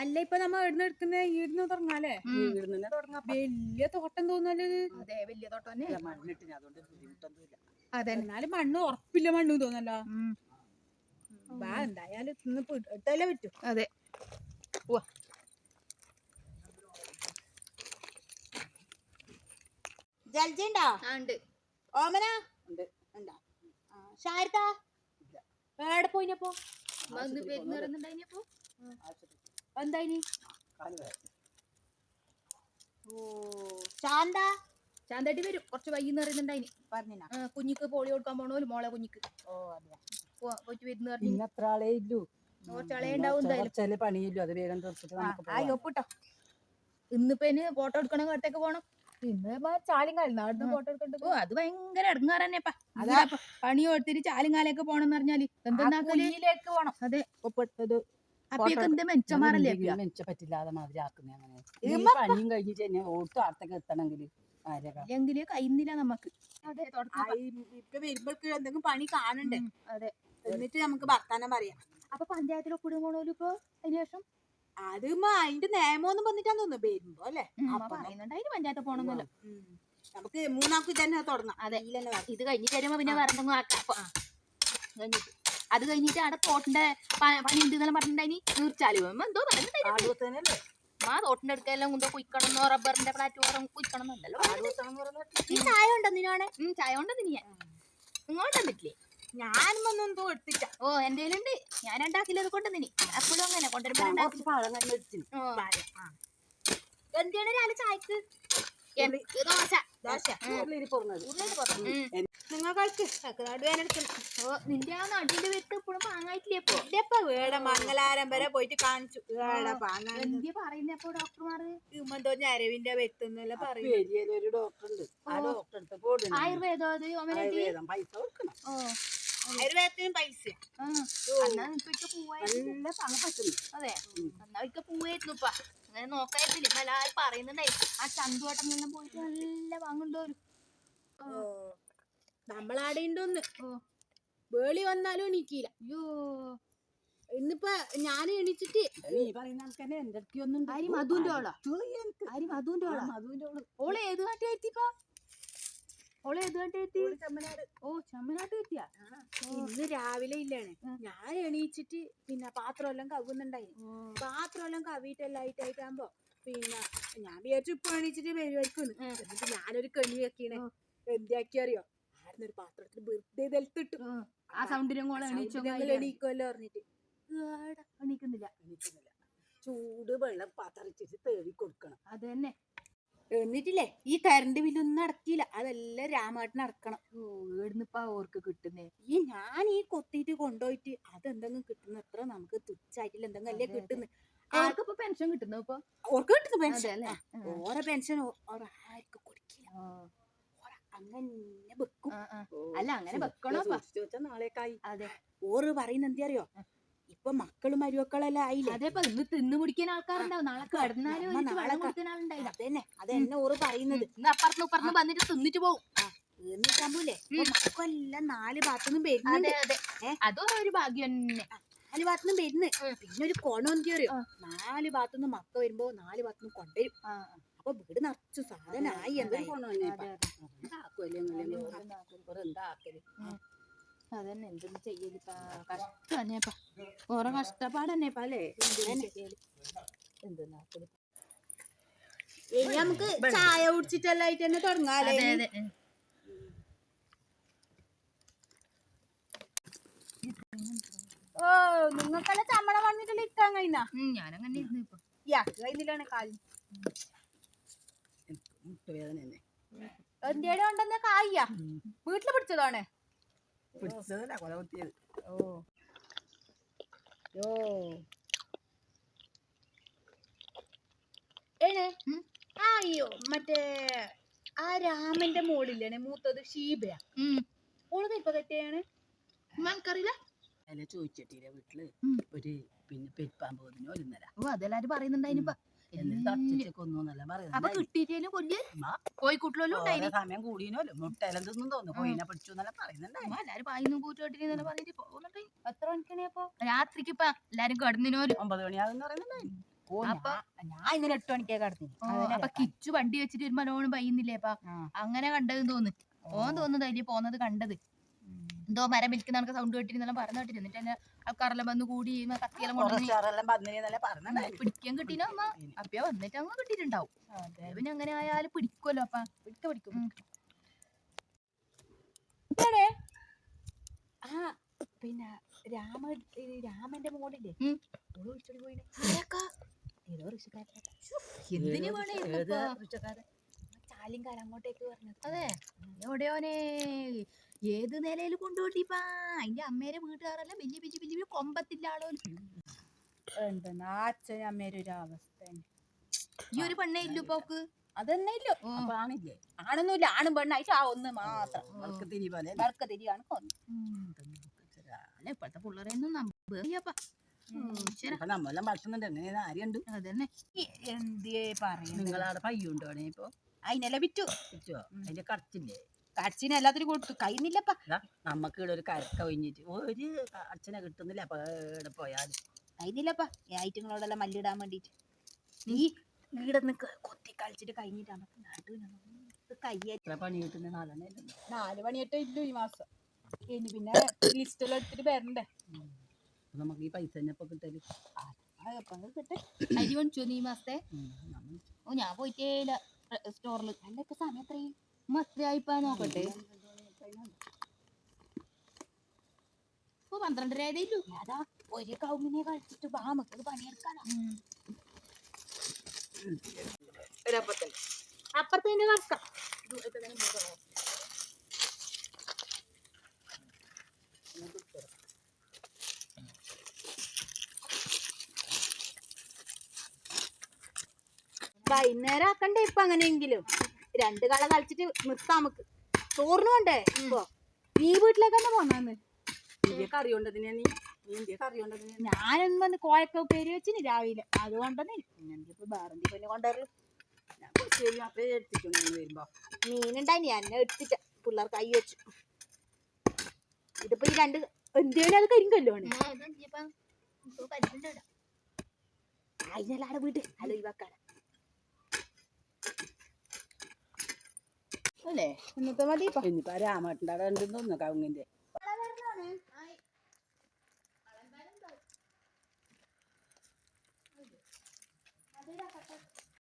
അല്ല ഇപ്പൊ നമ്മ എവിടുന്ന് എടുക്കുന്ന? ഈടുന്ന് തുടങ്ങാല്ലേ? ഈടുന്ന് തന്നെ തുടങ്ങാം. വലിയ തോട്ടം തോന്നല്ലേ അതെ വലിയ തോട്ടം തന്നെ. മണ്ണിട്ടിന്. അതുകൊണ്ട് ബുദ്ധിമുട്ടൊന്നുമില്ല. അതെ എന്നാലും മണ്ണ് ഉറപ്പില്ല മണ്ണ് തോന്നല്ലോ. വാ എന്തായാലും ഇന്ന് ഇട്ടല്ലേ പറ്റൂ. അതെ. ജൽജിണ്ടോ? ഉണ്ട്. ഓമന? ഉണ്ട്. ഉണ്ടോ? ഷാരിത്താ എവിടെ പോയിനപ്പോ? വേദന. ഓ ശാന്ത? വരും. കുറച്ച് വൈകുന്ന പറയുന്നുണ്ടായി പറഞ്ഞിനാ? കുഞ്ഞിക്ക് പോളി കൊടുക്കാൻ പോണോൽ മോളെ കുഞ്ഞിക്ക്. ഓ അതെയാ. പോയിട്ട് വരുന്ന പറഞ്ഞു. ഇന്ന് അത്ര ആളേ ഇല്ലു. കുറച്ച് അളയെ ഉണ്ടാവും എന്തായാലും. ചില പണിയില്ലു അത് വേഗം തീർച്ചിട്ട് നമുക്ക് ആ പോവാം. ഒപ്പിട്ടോ. ഇന്നിപ്പോ ഫോട്ടോ എടുക്കണ പോണം. പിന്നെ ചാലും കളി അവിടുന്ന് ഫോട്ടോ എടുക്കണ്ട ഓ അത് ഭയങ്കര ഇടങ്ങാറ് തന്നെപ്പാ അതാ. പണി കൊടുത്തിട്ട് ചാലും പോണെന്ന് പറഞ്ഞാൽ എന്താ പോണം. അതെ. ഒപ്പിട്ടത്. പറ്റില്ലാതെ മാതിരി ആക്കുന്നേ അങ്ങനെ. ഈ പണിയും കഴിഞ്ഞിട്ട് തന്നെ ഓട്ട് അടുത്തേക്ക് എത്തണമെങ്കിൽ ആരൊക്കെ ഇല്ലെങ്കിൽ കഴിയുന്നില്ല നമുക്ക് അതെ തുടക്കം ഇപ്പൊ വരുമ്പോഴേക്ക് എന്തെങ്കിലും പണി കാണണ്ടേ? അതെ. എന്നിട്ട് നമുക്ക് വർത്താനം പറയാം. അപ്പൊ പഞ്ചായത്തിൽ ഒപ്പിടും പോണോലും ഇപ്പൊ അതിന് ശേഷം? അത് അതിന്റെ നിയമമൊന്നും വന്നിട്ടാന്ന് തോന്നുന്നു വരുമ്പോ അല്ലേ? അപ്പൊ പറയുന്നുണ്ട് അതിന് പഞ്ചായത്ത് പോണെന്നല്ലോ. ഉം. നമുക്ക് മൂന്നാൾക്ക് തന്നെ തുടങ്ങാം. അതെ. ഇത് കഴിഞ്ഞിട്ട് വരുമ്പോ പിന്നെ വേറെ എന്തെങ്കിലും ആക്കാം. കഴിഞ്ഞിട്ട്. അത് കഴിഞ്ഞിട്ട് അവിടെ തോട്ടിന്റെ പണി ഉണ്ട് എന്നെല്ലാം പറഞ്ഞിട്ടുണ്ടായിനി തീർച്ചാലും എന്തോ ആ തോട്ടിന്റെ അടുക്കെല്ലാം കൊണ്ടോ കുയിക്കണമെന്നോ റബ്ബറിന്റെ പ്ലാറ്റ്ഫോം കുയിക്കണം എന്നുണ്ടല്ലോ ഈ ചായ ഉണ്ടോ നിനോടെ ചായ ഉണ്ടോ വന്നിട്ടില്ലേ ഞാൻ. ഒന്നും എന്തോ എടുത്തിട്ട ഓ എന്റെ ഉണ്ട്. ഞാൻ രണ്ടാക്കിലത് കൊണ്ടുവന്നിനി അപ്പോഴും അങ്ങനെ കൊണ്ടുവരുമ്പോ ചായക്ക്? ദോശ? ദോശ. ഉരുളി പറഞ്ഞത് ഉം. നിങ്ങൾ കളിക്ക് നടുവേനെടുക്കണം ഓ നിന്റെ ആ ഇപ്പോഴും പാങ്ങായിട്ടില്ലേ ഇപ്പൊ? വേട മംഗലാരം വരെ പോയിട്ട് കാണിച്ചു. വേട പാങ്ങാൻ എന്തിയാ പറയുന്നേ അപ്പൊ ഞരവിന്റെ ഏരിയയിൽ ഒരു ഡോക്ടർ ഉണ്ട് ആ ഡോക്ടർ അടുത്ത് പോടുന്നു ആയുർവേദം അത്? ആയുർവേദം പൈസ കൊടുക്കണം. ഓ ആയുർവേദത്തിന് പൈസ എന്നാ നിനക്ക് നല്ല പറ്റുന്നു. അതെ. എന്നാ ഒരിക്കൽ പോവായിരുന്നു ഇപ്പൊ. അങ്ങനെ നോക്കായിരുന്നില്ല? ഇപ്പൊ പറയുന്നുണ്ടായി ആ ചന്തുവട്ടം പോയിട്ട് നല്ല വാങ്ങുണ്ടോരും ഓ. ഓ. വേളി വന്നാലും എണീക്കില്ല. അയ്യോ. ഇന്നിപ്പോ ഞാൻ എണീച്ചിട്ട് നീ പറയുന്ന ആൾക്കാരെ എന്റെ അടുത്ത് ഒന്നും ആര് മധുവിന്റെ ഓളാ? ആര് മധുവിന്റെ ഓളാ? മധുവിന്റെ ഓൾ? ഓൾ ഏത് കാട്ടിയെത്തിപ്പാ ഓളെ ഏത് കാട്ടിയെത്തി ഓ ചമ്മനാട്ട് എത്തിയാ ഇന്ന് രാവിലെ ഇല്ലാണ്. ഞാൻ എണീച്ചിട്ട് പിന്നെ പാത്രം എല്ലാം കവുന്നുണ്ടായി. പാത്രം എല്ലാം കവിയിട്ടെല്ലാം ആയിട്ടായിട്ടാകുമ്പോ പിന്നെ ഞാൻ വിചാരിച്ചു ഇപ്പൊ എണീച്ചിട്ട്. എന്നിട്ട് ഞാനൊരു കെണി വെക്കണേ. ഉം. ആടുന്ന ഒരു പാത്രത്തിൽ വെറുതെ വെളുത്തിട്ടു ആ സൗണ്ടിനും കൂടെ എണീക്കുമല്ലോ പറഞ്ഞിട്ട്. എണീക്കുന്നില്ല. എണീക്കുന്നില്ല. ചൂട് വെള്ളം പതറിച്ചിട്ട് തേവി കൊടുക്കണം. അത് തന്നെ എന്നിട്ടില്ലേ ഈ കരണ്ട് ബില്ലൊന്നും അടക്കിയില്ല. അതെല്ലാം രാമേട്ടൻ അടക്കണം. ഓ എവിടുന്നിപ്പാ ഓർക്ക് കിട്ടുന്നേ? ഈ ഞാൻ ഈ കൊത്തിയിട്ട് കൊണ്ടുപോയിട്ട് അതെന്തെങ്കിലും കിട്ടുന്ന എത്ര നമുക്ക് തുച്ഛായിട്ടില്ല എന്തെങ്കിലും അല്ലേ. കിട്ടുന്നു. ആർക്കിപ്പോ പെൻഷൻ കിട്ടുന്നു ഇപ്പൊ? ഓർക്ക് കിട്ടുന്നു പെൻഷൻ അല്ലേ ഓരോ പെൻഷൻ ഓരോ ആർക്കും കൊടുക്കില്ല. അങ്ങനെ വെക്കും. അല്ല അങ്ങനെ വെക്കണോ? നാളേക്കായി. അതെ. ഓറ് പറയുന്ന എന്താ അറിയോ? ഇപ്പൊ മക്കളും മരുമക്കളെല്ലാം ആയില്ലേ? അതെ ഇപ്പൊ ഇന്ന് തിന്നു പിടിക്കുന്ന ആൾക്കാരുണ്ടാവും നാളെ കിടന്നാലും അതന്നെ അതെന്നെ ഓറ് പറയുന്നത്. ഇന്ന് അപ്പുറത്ത് ഇപ്പുറത്ത് വന്നിട്ട് തിന്നിട്ട് പോകും. മക്കളെല്ലാം നാല് ഭാഗത്തുനിന്നും വരുന്നുണ്ട്. അതെ ഒരു ഭാഗ്യം തന്നെ. നാല് ഭാഗത്തുനിന്നും വരുന്നു. പിന്നെ ഒരു കോണം എന്താ അറിയോ? നാല് ഭാഗത്തുനിന്ന് മക്ക വരുമ്പോ നാല് ഭാഗത്തുനിന്ന് കൊണ്ടുവരും. അപ്പൊ വീട് നിറച്ചു സാധനമായി എന്തായി അതന്നെ എന്തെന്ന് ചെയ്യലിപ്പാ? കഷ്ടം ഓരോ കഷ്ടപ്പാട് അല്ലേ? എന്തെന്നാക്കൽ ഇനി നമുക്ക് ചായ കുടിച്ചിട്ടെല്ലാം ആയിട്ട് തന്നെ തുടങ്ങാല്ലേ അതെ ഓ നിങ്ങൾക്കെല്ലാം ചമ്മണം പറഞ്ഞിട്ടല്ലേ ഇരിക്കാൻ കഴിയുന്ന ഞാനങ്ങനെ ഇരുന്നു ഇപ്പൊ. ഇയാൾക്ക് കഴിഞ്ഞില്ലാണ് കാലി മുട്ടുവേദന തന്നെ എന്തേലും ഉണ്ടെന്ന് കായ്യ വീട്ടിൽ പിടിച്ചതാണ്. പിടിച്ചതല്ല കൊല കുത്തിയത്. ഓ. യോ ഏണ്? ആയോ അയ്യോ മറ്റേ ആ രാമന്റെ മോളില്ലേ മൂത്തത് ഷീബയാ. ഓളത് ഇപ്പൊ കെട്ടിയാണ് എനിക്കറിയില്ല. അല്ല ചോദിച്ചിട്ടില്ല വീട്ടിൽ. ഒരു പിന്നെ പെരുപ്പാമ്പോതിനോ ഒരുന്നല ഓ അതെല്ലാരും പറയുന്നുണ്ടായിനിപ്പാ. സമയം കൂടിനോല്ലോ മുട്ടയിലും തിന്നും തോന്നുന്നു. കോയിനെ പിടിച്ചു എന്നല്ല പറയുന്നുണ്ടായി എല്ലാരും പായിന്നും കൂട്ടുകെട്ടിനെ പറഞ്ഞിട്ട് പോകുന്നുണ്ടായി എത്ര മണിക്കണേ അപ്പൊ രാത്രിക്ക് ഇപ്പൊ എല്ലാരും കിടന്നിനോലും ഒമ്പത് മണിയാകുന്ന പറയുന്നുണ്ടായി ഞാൻ ഇന്നലെ എട്ട് മണിക്കേ കടന്നു അപ്പൊ കിച്ചു വണ്ടി വെച്ചിട്ട് ഒരു മനോണം പയ്യുന്നില്ലേ അപ്പൊ? അങ്ങനെ കണ്ടതെന്ന് തോന്നുന്നു. ഓൻ തോന്നുന്നു അതിൽ പോന്നത് കണ്ടത്. എന്തോ മരം വിൽക്കുന്ന കണക്ക് സൗണ്ട് കേട്ടിരുന്നെല്ലാം പറഞ്ഞു കേട്ടിരുന്നു. എന്നിട്ട് എന്നെ ആൾക്കാരെല്ലാം വന്ന് കൂടി കത്തിയെല്ലാം കൊണ്ടുവന്ന് പിടിക്കാൻ കിട്ടീനോ. അമ്മ അപ്പ വന്നിട്ട് അങ്ങ് കിട്ടിയിട്ടുണ്ടാവും. പിന്നെ അങ്ങനെ ആയാലും പിടിക്കുമല്ലോ അപ്പ. പിടിക്ക പിടിക്കും. ആ പിന്നെ രാമ രാമന്റെ മോളില്ലേ? ഏതോ ഋഷിക്കാരനൊക്കെ എന്തിനു വേണേ? അങ്ങോട്ടേക്ക് പറഞ്ഞത്. അതെ. എവിടെയോനെ ഏത് നിലയിൽ കൊണ്ടുപോട്ടിപ്പാ അതിന്റെ അമ്മേരെ വീട്ടുകാരെല്ലാം വലിയ വലിയ വലിയ കൊമ്പത്തില്ല ആളോ എന്താ അച്ഛൻ അമ്മേരെ ഒരു അവസ്ഥ ഈ ഒരു പെണ്ണേ ഇല്ലു പോക്ക് അതന്നെ ഇല്ലോ. ഓ. അപ്പൊ ആണില്ലേ? ആണൊന്നുമില്ല. ആണും പെണ്ണായിട്ട് ആ ഒന്ന് മാത്രം. അവർക്ക് തിരി പോലെ. വർക്ക് തിരിയാണ് കൊന്ന്. അല്ല ഇപ്പോഴത്തെ പിള്ളേരെയൊന്നും നമ്പ ഇപ്പൊ നമ്മളെല്ലാം ഭക്ഷണം എങ്ങനെയാണ് ആരുണ്ട് അതന്നെ. എന്തേ പറയുന്നത് നിങ്ങളവിടെ പയ്യുണ്ടോ ഇപ്പൊ? അതിനെല്ലാം വിറ്റു. വിറ്റോ? അതിന്റെ കടച്ചില്ലേ കച്ചിന് എല്ലാത്തിനും കൊടുത്തു. കഴിഞ്ഞില്ലപ്പാ നമ്മക്ക് ഇവിടെ ഒരു കരക്ക ഒഴിഞ്ഞിട്ട്. ഒരു അച്ഛനെ കിട്ടുന്നില്ല. അപ്പൊ ഇവിടെ പോയാൽ ഈ ഐറ്റങ്ങളോടെല്ലാം മല്ലിടാൻ വേണ്ടിട്ട്. നീ ഇവിടെ നിന്ന് കൊത്തി കളിച്ചിട്ട് കഴിഞ്ഞിട്ട് നമുക്ക് കയ്യ എത്ര പണി കിട്ടുന്ന? നാലെണ്ണ നാല് മണിയായിട്ടേ ഇല്ലു ഈ മാസം. ഇനി പിന്നെ എടുത്തിട്ട് വരണ്ടേ. നമുക്ക് ഈ പൈസ തന്നെ ഇപ്പൊ കിട്ടൽ. അപ്പൊ അരി മേടിച്ചോ നീ മാസത്തെ. ഓ ഞാൻ പോയിട്ടേല സ്റ്റോറിൽ അല്ല ഇപ്പൊ സമയം എത്രയും മത്രയായിപ്പാ നോക്കട്ടെ? ഓ പന്ത്രണ്ടര ആയതേലു അതാ ഒരു കൗമിനെ കളിച്ചിട്ട് വാ നമുക്ക് പണിയെടുക്കാനാ അപ്പുറത്ത് കറക്കാം വൈകുന്നേരം ആക്കണ്ടേ ഇപ്പൊ അങ്ങനെയെങ്കിലും? രണ്ട് കള കളിച്ചിട്ട് നിർത്താം നമുക്ക്. ചോറിന് കൊണ്ടേ ഇപ്പോ. നീ വീട്ടിലേക്ക് തന്നെ കൊണ്ടതിനാ നീ കറി കൊണ്ടതിനാ ഞാനൊന്നും വന്ന് കോയക്ക ഉപ്പേരി വെച്ചിന് രാവിലെ. അതുകൊണ്ടെന്നെ പിന്നെ ഇപ്പൊ വേറെ പിന്നെ കൊണ്ടുവരും ഞാൻ എടുത്തിട്ടുണ്ട് വരുമ്പോ. മീനുണ്ടായി ഞാൻ എടുത്തിട്ട് പിള്ളേർക്ക് കൈ വെച്ചു. ഇതിപ്പോ ഈ രണ്ട് എന്തേലും അത് കരിങ്കല്ലോ ആണ് വീട്ടിൽ. അല്ല ഒഴിവാക്കാൻ അല്ലേ? ഇന്നത്തെ മതി ഇനി രാമേട്ടന്റെ അവിടെ ഉണ്ടെന്ന് തോന്നുന്നു